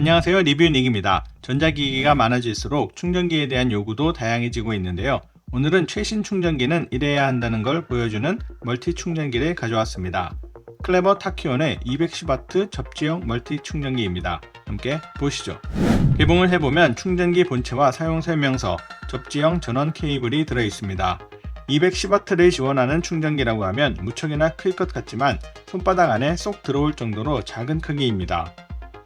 안녕하세요 리뷰닉입니다. 전자기기가 많아질수록 충전기에 대한 요구도 다양해지고 있는데요. 오늘은 최신 충전기는 이래야 한다는 걸 보여주는 멀티 충전기를 가져왔습니다. 클레버 타키온의 210W 접지형 멀티 충전기입니다. 함께 보시죠. 개봉을 해보면 충전기 본체와 사용 설명서, 접지형 전원 케이블이 들어 있습니다. 210W를 지원하는 충전기라고 하면 무척이나 클 것 같지만 손바닥 안에 쏙 들어올 정도로 작은 크기입니다.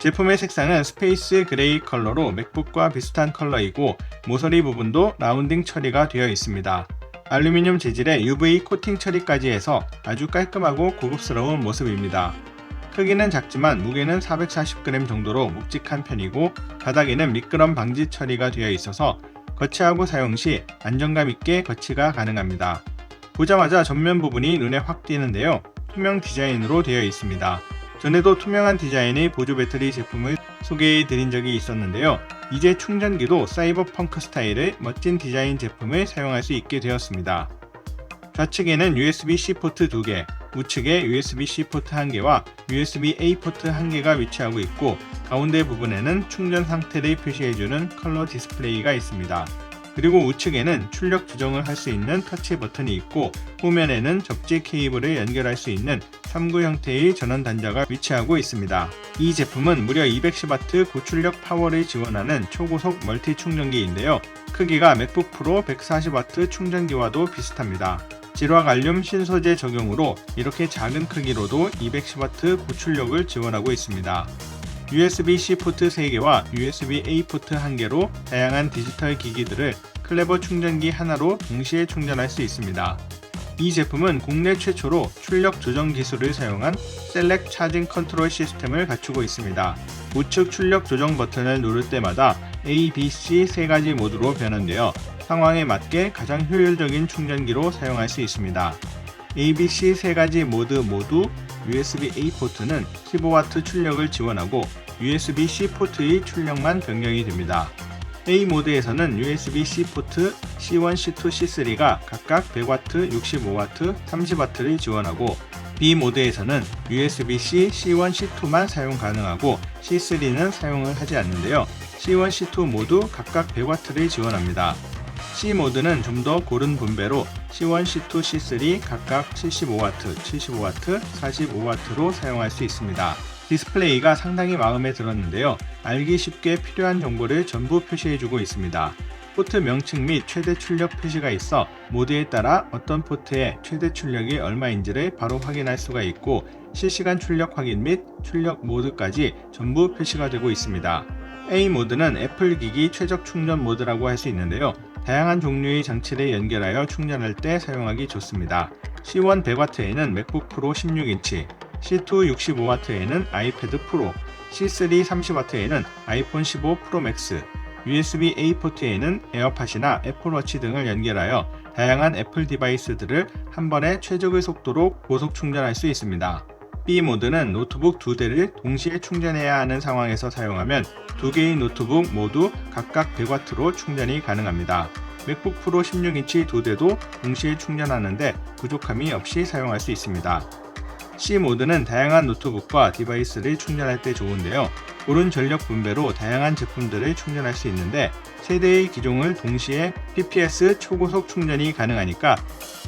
제품의 색상은 스페이스 그레이 컬러로 맥북과 비슷한 컬러이고 모서리 부분도 라운딩 처리가 되어 있습니다. 알루미늄 재질의 UV 코팅 처리까지 해서 아주 깔끔하고 고급스러운 모습입니다. 크기는 작지만 무게는 440g 정도로 묵직한 편이고 바닥에는 미끄럼 방지 처리가 되어 있어서 거치하고 사용 시 안정감 있게 거치가 가능합니다. 보자마자 전면 부분이 눈에 확 띄는데요. 투명 디자인으로 되어 있습니다. 전에도 투명한 디자인의 보조 배터리 제품을 소개해 드린 적이 있었는데요. 이제 충전기도 사이버펑크 스타일의 멋진 디자인 제품을 사용할 수 있게 되었습니다. 좌측에는 USB-C 포트 2개, 우측에 USB-C 포트 1개와 USB-A 포트 1개가 위치하고 있고 가운데 부분에는 충전 상태를 표시해주는 컬러 디스플레이가 있습니다. 그리고 우측에는 출력 조정을 할 수 있는 터치 버튼이 있고 후면에는 접지 케이블을 연결할 수 있는 3구 형태의 전원 단자가 위치하고 있습니다. 이 제품은 무려 210W 고출력 파워를 지원하는 초고속 멀티 충전기인데요. 크기가 맥북 프로 140W 충전기와도 비슷합니다. 질화 갈륨 신소재 적용으로 이렇게 작은 크기로도 210W 고출력을 지원하고 있습니다. USB-C 포트 3개와 USB-A 포트 1개로 다양한 디지털 기기들을 클레버 충전기 하나로 동시에 충전할 수 있습니다. 이 제품은 국내 최초로 출력 조정 기술을 사용한 셀렉 차징 컨트롤 시스템을 갖추고 있습니다. 우측 출력 조정 버튼을 누를 때마다 A, B, C 세 가지 모드로 변환되어 상황에 맞게 가장 효율적인 충전기로 사용할 수 있습니다. A, B, C 세 가지 모드 모두 USB-A 포트는 15W 출력을 지원하고 USB-C 포트의 출력만 변경이 됩니다. A 모드에서는 USB-C 포트 C1, C2, C3가 각각 100W, 65W, 30W를 지원하고 B 모드에서는 USB-C C1, C2만 사용 가능하고 C3는 사용을 하지 않는데요. C1, C2 모두 각각 100W를 지원합니다. C 모드는 좀 더 고른 분배로 C1, C2, C3 각각 75W, 75W, 45W로 사용할 수 있습니다. 디스플레이가 상당히 마음에 들었는데요. 알기 쉽게 필요한 정보를 전부 표시해주고 있습니다. 포트 명칭 및 최대 출력 표시가 있어 모드에 따라 어떤 포트의 최대 출력이 얼마인지를 바로 확인할 수가 있고 실시간 출력 확인 및 출력 모드까지 전부 표시가 되고 있습니다. A 모드는 애플 기기 최적 충전 모드라고 할 수 있는데요. 다양한 종류의 장치를 연결하여 충전할 때 사용하기 좋습니다. C1 100W에는 맥북 프로 16인치, C2 65W에는 아이패드 프로, C3 30W에는 아이폰 15 프로 맥스, USB-A 포트에는 에어팟이나 애플워치 등을 연결하여 다양한 애플 디바이스들을 한 번에 최적의 속도로 고속 충전할 수 있습니다. B 모드는 노트북 두 대를 동시에 충전해야 하는 상황에서 사용하면 두 개의 노트북 모두 각각 100W로 충전이 가능합니다. 맥북 프로 16인치 두 대도 동시에 충전하는데 부족함이 없이 사용할 수 있습니다. C 모드는 다양한 노트북과 디바이스를 충전할 때 좋은데요. 고른 전력 분배로 다양한 제품들을 충전할 수 있는데 세 대의 기종을 동시에 PPS 초고속 충전이 가능하니까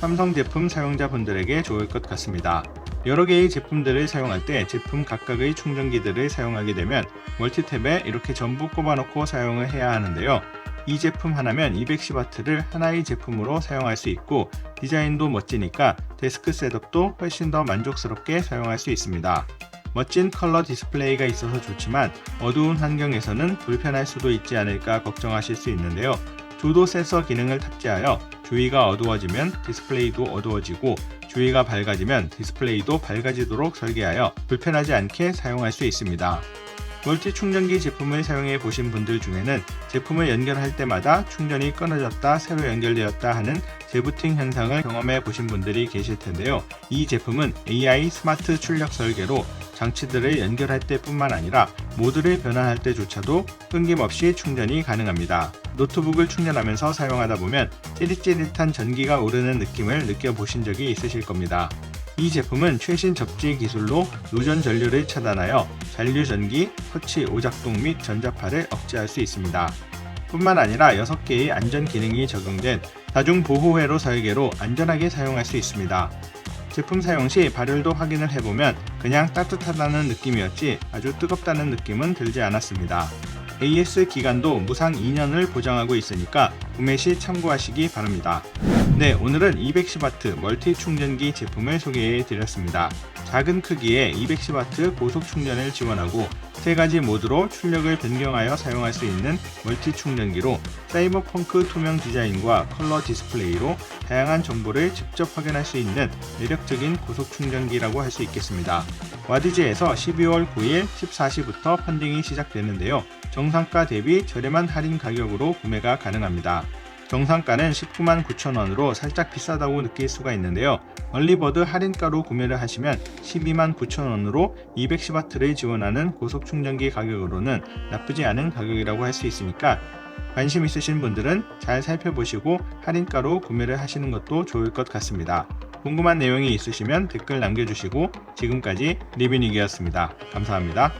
삼성 제품 사용자분들에게 좋을 것 같습니다. 여러 개의 제품들을 사용할 때 제품 각각의 충전기들을 사용하게 되면 멀티탭에 이렇게 전부 꼽아놓고 사용을 해야 하는데요. 이 제품 하나면 210W를 하나의 제품으로 사용할 수 있고 디자인도 멋지니까 데스크 셋업도 훨씬 더 만족스럽게 사용할 수 있습니다. 멋진 컬러 디스플레이가 있어서 좋지만 어두운 환경에서는 불편할 수도 있지 않을까 걱정하실 수 있는데요. 조도 센서 기능을 탑재하여 주위가 어두워지면 디스플레이도 어두워지고 주위가 밝아지면 디스플레이도 밝아지도록 설계하여 불편하지 않게 사용할 수 있습니다. 멀티 충전기 제품을 사용해 보신 분들 중에는 제품을 연결할 때마다 충전이 끊어졌다 새로 연결되었다 하는 재부팅 현상을 경험해 보신 분들이 계실 텐데요. 이 제품은 AI 스마트 출력 설계로 장치들을 연결할 때뿐만 아니라 모드를 변환할 때조차도 끊김없이 충전이 가능합니다. 노트북을 충전하면서 사용하다 보면 찌릿찌릿한 전기가 오르는 느낌을 느껴보신 적이 있으실 겁니다. 이 제품은 최신 접지 기술로 누전 전류를 차단하여 잔류 전기, 터치 오작동 및 전자파를 억제할 수 있습니다. 뿐만 아니라 6개의 안전 기능이 적용된 다중 보호회로 설계로 안전하게 사용할 수 있습니다. 제품 사용 시 발열도 확인을 해보면 그냥 따뜻하다는 느낌이었지 아주 뜨겁다는 느낌은 들지 않았습니다. AS 기간도 무상 2년을 보장하고 있으니까 구매 시 참고하시기 바랍니다. 네, 오늘은 210W 멀티 충전기 제품을 소개해 드렸습니다. 작은 크기의 210W 고속 충전을 지원하고 세 가지 모드로 출력을 변경하여 사용할 수 있는 멀티 충전기로 사이버펑크 투명 디자인과 컬러 디스플레이로 다양한 정보를 직접 확인할 수 있는 매력적인 고속 충전기라고 할 수 있겠습니다. 와디즈에서 12월 9일 14시부터 펀딩이 시작되는데요. 정상가 대비 저렴한 할인 가격으로 구매가 가능합니다. 정상가는 19만 9천원으로 살짝 비싸다고 느낄 수가 있는데요. 얼리버드 할인가로 구매를 하시면 12만 9천원으로 210W를 지원하는 고속 충전기 가격으로는 나쁘지 않은 가격이라고 할 수 있으니까 관심 있으신 분들은 잘 살펴보시고 할인가로 구매를 하시는 것도 좋을 것 같습니다. 궁금한 내용이 있으시면 댓글 남겨주시고 지금까지 리뷰닉이었습니다. 감사합니다.